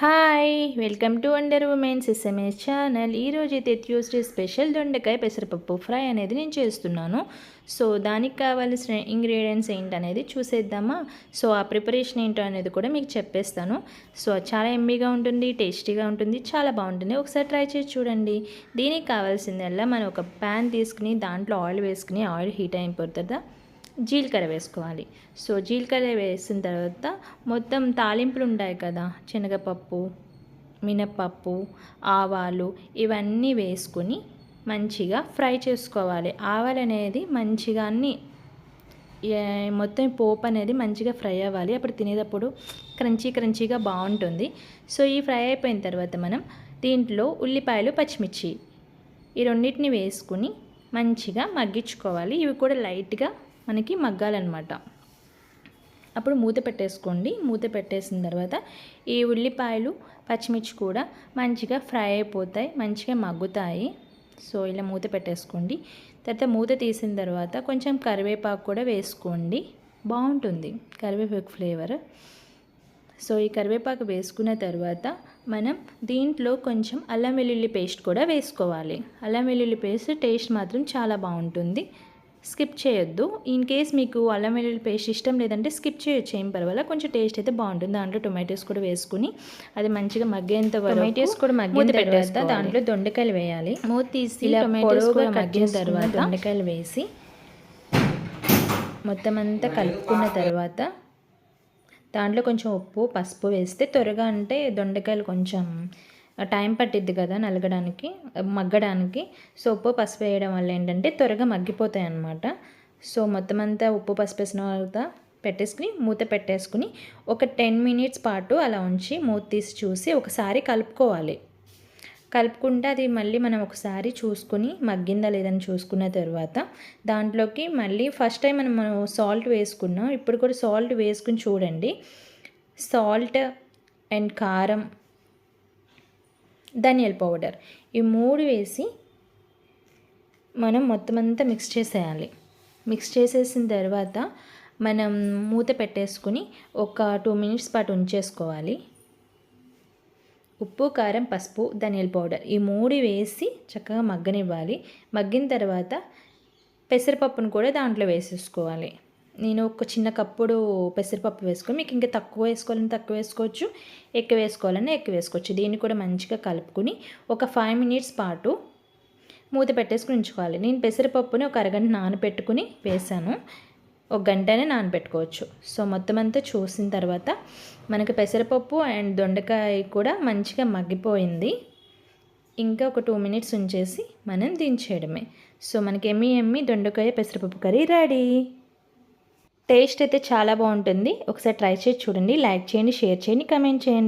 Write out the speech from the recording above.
Hi welcome to under women's SMS channel ఈరోజు అయితే Tuesday special దొండకాయ పెసరపప్పు ఫ్రై అనేది నేను చేస్తున్నాను. సో దానికి కావాల్సిన ఇంగ్రీడియంట్స్ ఏంటనేది చూసేద్దామా? సో ఆ ప్రిపరేషన్ ఏంటో అనేది కూడా మీకు చెప్పేస్తాను. సో చాలా ఎమ్మీగా ఉంటుంది టేస్టీగా ఉంటుంది చాలా బాగుంటుంది. ఒకసారి ట్రై చేసి చూడండి. దీనికి కావాల్సిందల్లా మనం ఒక ప్యాన్ తీసుకుని దాంట్లో ఆయిల్ వేసుకుని ఆయిల్ హీట్ అయిపోతుందా జీలకర్ర వేసుకోవాలి. సో జీలకర్ర వేసిన తర్వాత మొత్తం తాలింపులు ఉంటాయి కదా శనగపప్పు మినప్పప్పు ఆవాలు ఇవన్నీ వేసుకొని మంచిగా ఫ్రై చేసుకోవాలి. ఆవాలు అనేది మంచిగా అన్ని మొత్తం పోపు అనేది మంచిగా ఫ్రై అవ్వాలి. అప్పుడు తినేటప్పుడు క్రంచీ క్రంచీగా బాగుంటుంది. సో ఈ ఫ్రై అయిపోయిన తర్వాత మనం దీంట్లో ఉల్లిపాయలు పచ్చిమిర్చి ఈ రెండింటిని వేసుకుని మంచిగా మగ్గించుకోవాలి. ఇవి కూడా లైట్గా మనకి మగ్గాలన్నమాట. అప్పుడు మూత పెట్టేసుకోండి. మూత పెట్టేసిన తర్వాత ఈ ఉల్లిపాయలు పచ్చిమిర్చి కూడా మంచిగా ఫ్రై అయిపోతాయి మంచిగా మగ్గుతాయి. సో ఇలా మూత పెట్టేసుకోండి. తర్వాత మూత తీసిన తర్వాత కొంచెం కరివేపాకు కూడా వేసుకోండి. బాగుంటుంది కరివేపాకు ఫ్లేవర్. సో ఈ కరివేపాకు వేసుకున్న తర్వాత మనం దీంట్లో కొంచెం అల్లం వెల్లుల్లి పేస్ట్ కూడా వేసుకోవాలి. అల్లం వెల్లుల్లి పేస్ట్ టేస్ట్ మాత్రం చాలా బాగుంటుంది. స్కిప్ చేయొద్దు. ఇన్ కేస్ మీకు అల్లం వెల్లుల్లి పేస్ట్ ఇష్టం లేదంటే స్కిప్ చేయొచ్చు ఏం పర్వాలేదు. కొంచెం టేస్ట్ అయితే బాగుంటుంది. దాంట్లో టొమాటోస్ కూడా వేసుకుని అది మంచిగా మగ్గేంత టొమాటోస్ కూడా మగ్గిన తర్వాత దాంట్లో దొండకాయలు వేయాలి. మూత తీసి టొమాటోస్ కూడా మగ్గిన తర్వాత దొండకాయలు వేసి మొత్తం అంతా కలుపుకున్న తర్వాత దాంట్లో కొంచెం ఉప్పు పసుపు వేస్తే త్వరగా అంటే దొండకాయలు కొంచెం టైం పట్టిద్ది కదా నలగడానికి మగ్గడానికి. సో ఉప్పు పసుపు వేయడం వల్ల ఏంటంటే త్వరగా మగ్గిపోతాయి అన్నమాట. సో మొత్తం అంతా ఉప్పు పసుపు వేసిన తర్వాత పెట్టేసుకుని మూత పెట్టేసుకుని ఒక టెన్ మినిట్స్ పాటు అలా ఉంచి మూత తీసి చూసి ఒకసారి కలుపుకోవాలి. కలుపుకుంటే అది మళ్ళీ మనం ఒకసారి చూసుకుని మగ్గిందా లేదని చూసుకున్న తర్వాత దాంట్లోకి మళ్ళీ ఫస్ట్ టైం మనం మనం సాల్ట్ వేసుకున్నాం. ఇప్పుడు కూడా సాల్ట్ వేసుకుని చూడండి. సాల్ట్ అండ్ కారం ధనియాల పౌడర్. ఈ మూడు వేసి మనం మొత్తం అంతా మిక్స్ చేసేయాలి. మిక్స్ చేసేసిన తర్వాత మనం మూత పెట్టేసుకుని ఒక టూ మినిట్స్ పాటు ఉంచేసుకోవాలి. ఉప్పు కారం పసుపు ధనియాల పౌడర్ ఈ మూడు వేసి చక్కగా మగ్గనివ్వాలి. మగ్గిన తర్వాత పెసరపప్పును కూడా దాంట్లో వేసేసుకోవాలి. నేను ఒక చిన్న కప్పుడు పెసరపప్పు వేసుకొని మీకు ఇంకా తక్కువ వేసుకోవాలని తక్కువ వేసుకోవచ్చు ఎక్కువ వేసుకోవాలని ఎక్కువ వేసుకోవచ్చు. దీన్ని కూడా మంచిగా కలుపుకొని ఒక ఫైవ్ మినిట్స్ పాటు మూత పెట్టేసుకుని ఉంచుకోవాలి. నేను పెసరపప్పుని ఒక అరగంట నానబెట్టుకుని వేసాను. ఒక గంటనే నానబెట్టుకోవచ్చు సో మొత్తం అంతా చూసిన తర్వాత మనకి పెసరపప్పు అండ్ దొండకాయ కూడా మంచిగా మగ్గిపోయింది. ఇంకా ఒక టూ మినిట్స్ ఉంచేసి మనం దించేయడమే. సో మనకి ఎమ్మి ఎమ్మి దొండకాయ పెసరపప్పు కర్రీ రెడీ. టేస్ట్ అయితే చాలా బాగుంటుంది. ఒకసారి ట్రై చేసి చూడండి. లైక్ చేయండి షేర్ చేయండి కమెంట్ చేయండి.